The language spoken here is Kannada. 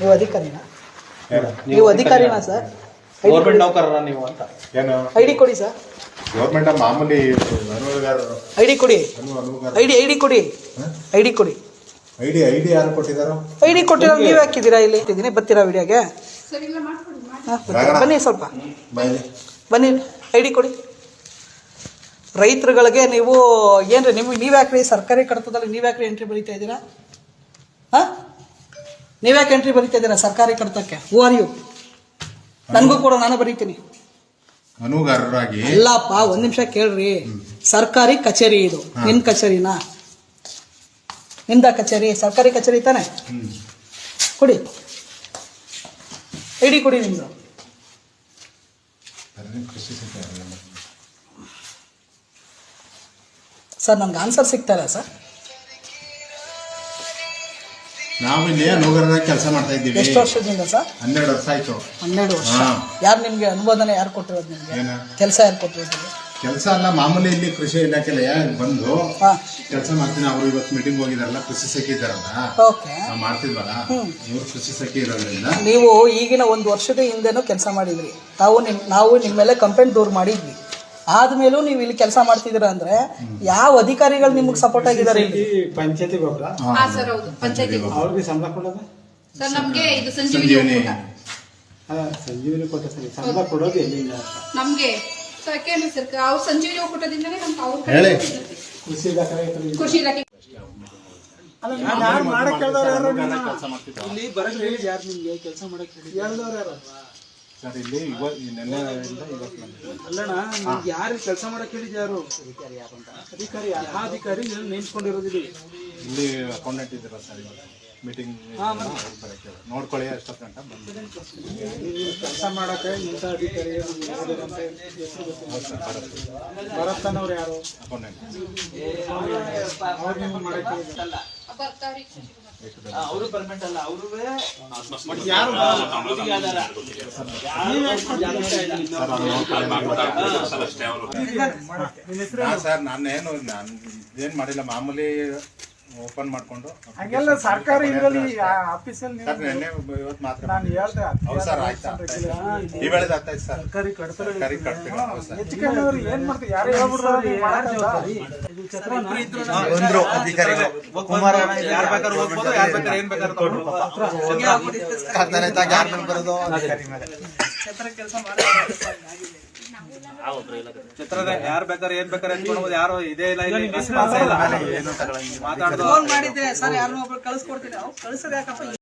ನೀವು ಅಧಿಕಾರಿನಾ? ನೀವು ಅಧಿಕಾರಿನಾ ಸರ್? ಗೌರ್ಮೆಂಟ್ ನೌಕರರ ನೀವು ಅಂತ? ಏನು? ಐ ಡಿ ಕೊಡಿ ಸರ್. ಗೌರ್ಮೆಂಟ್ ಮಾಮೂಲಿ ಅನುದಾರರು ಐ ಡಿ ಕೊಡಿ. ID I D I D ಕೊಡಿ. ಐ ಡಿ ಕೊಡಿ. ಐಡಿ ಐಡಿ ಯಾರು ಕೊಟ್ಟಿದಾರೋ? ಐ ಡಿ ಕೊಟ್ಟಿರೋ ನೀವು ಹಾಕಿದ್ದೀರಾ ಇಲ್ಲಿ? ಇದ್ದೀನಿ ಬರ್ತೀರಾ ವಿಡಿಯೋಗೆ? ಬನ್ನಿ ಸ್ವಲ್ಪ. ಬನ್ನಿ. ಐ ಡಿ ಕೊಡಿ. ರೈತರುಗಳಿಗೆ ನೀವು ಏನ್ರಿ ನಿಮ್ಗೆ ನೀವು ಯಾಕ್ರಿ? ಸರ್ಕಾರಿ ಕಡತದಲ್ಲಿ ನೀವು ಯಾಕ್ರಿ ಎಂಟ್ರಿ ಬರೀತಾ ಇದ್ದೀರಾ? ಹಾಂ? ನೀವ್ಯಾಕೆ ಎಂಟ್ರಿ ಬರೀತಾ ಇದ್ದೀರಾ? ಸರ್ಕಾರಿ ಕಡತಕ್ಕೆ ಹೂ ಆರ್ ಯು ನನಗೂ ಕೂಡ ನಾನು ಬರೀತೀನಿ. ಅನುಗಾರರಾಗಿ ಅಲ್ಲಪ್ಪ ಒಂದ್ ನಿಮಿಷ ಕೇಳ್ರಿ. ಸರ್ಕಾರಿ ಕಚೇರಿ ಇದು. ನಿನ್ ಕಚೇರಿನಾ? ನಿಂದ ಕಚೇರಿ? ಸರ್ಕಾರಿ ಕಚೇರಿ ತಾನೆ. ಕೊಡಿ. ಐ ಕೊಡಿ ನಿಮ್ದು. ಸಿಗ್ತಾರೆ ಸರ್ ನನ್ಗೆ ಆನ್ಸರ್ ಸಿಗ್ತಾ ಇಲ್ಲ ಸರ್. ನಾವು ಇಲ್ಲಿ ಅನುಗಾರರಾಗಿ ಕೆಲಸ ಮಾಡ್ತಾ ಇದ್ದೀವಿ. ಎಷ್ಟು ವರ್ಷದಿಂದ ಸರ್? ಹನ್ನೆರಡು ವರ್ಷ ಆಯ್ತು. ಹನ್ನೆರಡು ವರ್ಷ. ಹಾ. ಯಾರು ನಿಮ್ಗೆ ಅನುಮೋದನೆ ಯಾರು ಕೊಟ್ಟಿರೋದು ನಿಮ್ಗೆ? ಏನ? ಕೆಲಸ ಯಾರು ಕೊಟ್ಟಿರೋದು? ಕೆಲಸ ಅಲ್ಲ ಮಾಮೂಲಿ ಇಲ್ಲಿ ಕೃಷಿ ಇಲಾಖೆಲೆ ಬಂದು ಹಾ. ಕೆಲಸ ಮಾಡ್ತೀನಿ. ಅವರು ಇವತ್ತು ಮೀಟಿಂಗ್ ಹೋಗಿದಾರಲ್ಲ ಕೃಷಿ ಸಖಿ ಇದ್ದಾರಲ್ಲ? ಓಕೆ. ನಾವು ಮಾಡ್ತಿದ್ವಲ್ಲ ಇವ್ರು ಕೃಷಿ ಸಖಿ ಇರೋದ್ರಿಂದ. ನೀವು ಈಗಿನ ಒಂದು ವರ್ಷದ ಹಿಂದೆನೂ ಕೆಲಸ ಮಾಡಿದ್ರಿ. ನಾವು ನಿಮ್ ನಾವು ನಿಮ್ಮ ಮೇಲೆ ಕಂಪ್ಲೇಂಟ್ ದೂರ ಮಾಡಿದ್ವಿ. ಆದ್ಮೇಲೂ ನೀವು ಇಲ್ಲಿ ಕೆಲಸ ಮಾಡ್ತಿದ್ದೀರಾ ಅಂದ್ರೆ ಯಾವ ಅಧಿಕಾರಿಗಳು ನಿಮ್ಗೆ ಸಪೋರ್ಟ್ ಆಗಿದ್ದಾರೆ ಇಲ್ಲಿ ಪಂಚಾಯತಿ ಗೊಬ್ಬರ ಹಾ ಸರ್ ಹೌದು. ಪಂಚಾಯತಿ ಅವ್ರಿಗೆ ಸಂಬಳ ಕೊಡೋದು? ಸರ್ ನಮ್ಗೆ ಇದು ಸಂಜೀವಿನಿ ಸಂಜೀವನಿ. ಒಕ್ಕೂಟ. ಹಾ, ಸಂಜೀವಿನಿ ಕೊಟ್ಟ ಸರಿ. ಸಂಬಳ ಕೊಡೋದು ಎಲ್ಲಿಂದ. ನಮ್ಗೆ ಸೊ ಯಾಕೆಂದ್ರೆ ಸರ್ ಅವ್ರು ಸಂಜೀವಿನಿ ಒಕ್ಕೂಟದಿಂದನೇ ನಮ್ಗೆ ಅವ್ರ ಹೇಳಿ. ಕೃಷಿ ಇಲಾಖೆ ಕೃಷಿ ಇಲಾಖೆ. ಇಲ್ಲಿ ಬರಕ್ ಹೇಳಿ ಯಾರು ನಿಮ್ಗೆ? ಕೆಲಸ ಮಾಡಕ್ ಹೇಳಿ ಸರ್ ಇಲ್ಲಿ ಇವತ್ತು ಅಲ್ಲಣ್ಣ ನಿಮ್ಗೆ ಯಾರು ಕೆಲಸ ಮಾಡಕ್ ಹೇಳಿದ್ ಯಾರು? ಅಧಿಕಾರಿ ಯಾವ ಅಧಿಕಾರಿ ನೇಮಿಸ್ಕೊಂಡಿರೋದಿಲ್ಲ. ಇಲ್ಲಿ ಅಕೌಂಟೆಂಟ್ ಇದ್ದೀರಾ ಸರ್ ಇವತ್ತು ಮೀಟಿಂಗ್ ನೋಡ್ಕೊಳ್ಳಿ ಅಷ್ಟೊತ್ತು ಗಂಟ ಕೆಲಸ ಮಾಡಕ್ಕೆ ಇಂಥ ಅಧಿಕಾರಿ ಯಾರು ಅಕೌಂಟೆಂಟ್. ಅವ್ರು ನಿಮ್ಗೆ ಮಾಡಕ್ಕೆ ಬರ್ತಾವ್ರಿ ಹಾ ಸರ್ ನಾನೇನು ನಾನು ಏನ್ ಮಾಡಿಲ್ಲ ಮಾಮೂಲಿ ಓಪನ್ ಮಾಡ್ಕೊಂಡು ಹಂಗೆಲ್ಲ ಸರ್ಕಾರ ಇದರಲ್ಲಿ ಆಫೀಸಲ್ಲಿ ಸರ್ ನೆನ್ನೆ ಇವತ್ತು ಮಾತ್ರ ನಾನು ಹೇಳ್ದೆ ಹೌದು ಸರ್ ಆಯ್ತು ನೀವು ಹೇಳಿದ ಅರ್ಥ ಆಯ್ತು ಸರ್ ಸರ್ಕಾರಿ ಕಟ್ತಾರೆ ಸರ್ಕಾರಿ ಸರ್ ಹೆಚ್ಚು ಕಮ್ಮಿ ಅವ್ರು ಏನ್ ಮಾಡ್ತಾರೆ ಯಾರು ಹೇಳ್ಬಿಟ್ರು ಅವ್ರಿಗೆ ಮಾಡಕ್ಕಲ್ಲ. ಬಂದ್ರು ಅಧಿಕಾರಿಗಳು. ಕುಮಾರ ಯಾರ್ ಬೇಕಾದ್ರೂ ಹೋಗ್ಬೋದು ಯಾರ್ ಬೇಕಾದ್ರೆ ಏನ್ ಬೇಕಾದ್ರೂ ಕರ್ತನೆತ್ತಾಗ ಯಾರ ಮೇಲೆ ಬರೋದು? ಅಧಿಕಾರಿ ಮೇಲೆ ಚಿತ್ರದ ಯಾರ್ ಬೇಕಾದ್ರೆ ಏನ್ ಬೇಕಾದ್ರೆ ಯಾರು ಇದೇ ಇಲ್ಲ ಇಲ್ಲಿ ಇಲ್ಲ ಮಾತಾಡೋದು ಫೋನ್ ಮಾಡಿದ್ರೆ ಸರ್ ಯಾರನ್ನೋ ಒಬ್ರು ಕಳಿಸ್ಕೊಡ್ತೀನಿ. ಅವ್ರು ಕಳ್ಸೋದು ಯಾಕಪ್ಪ?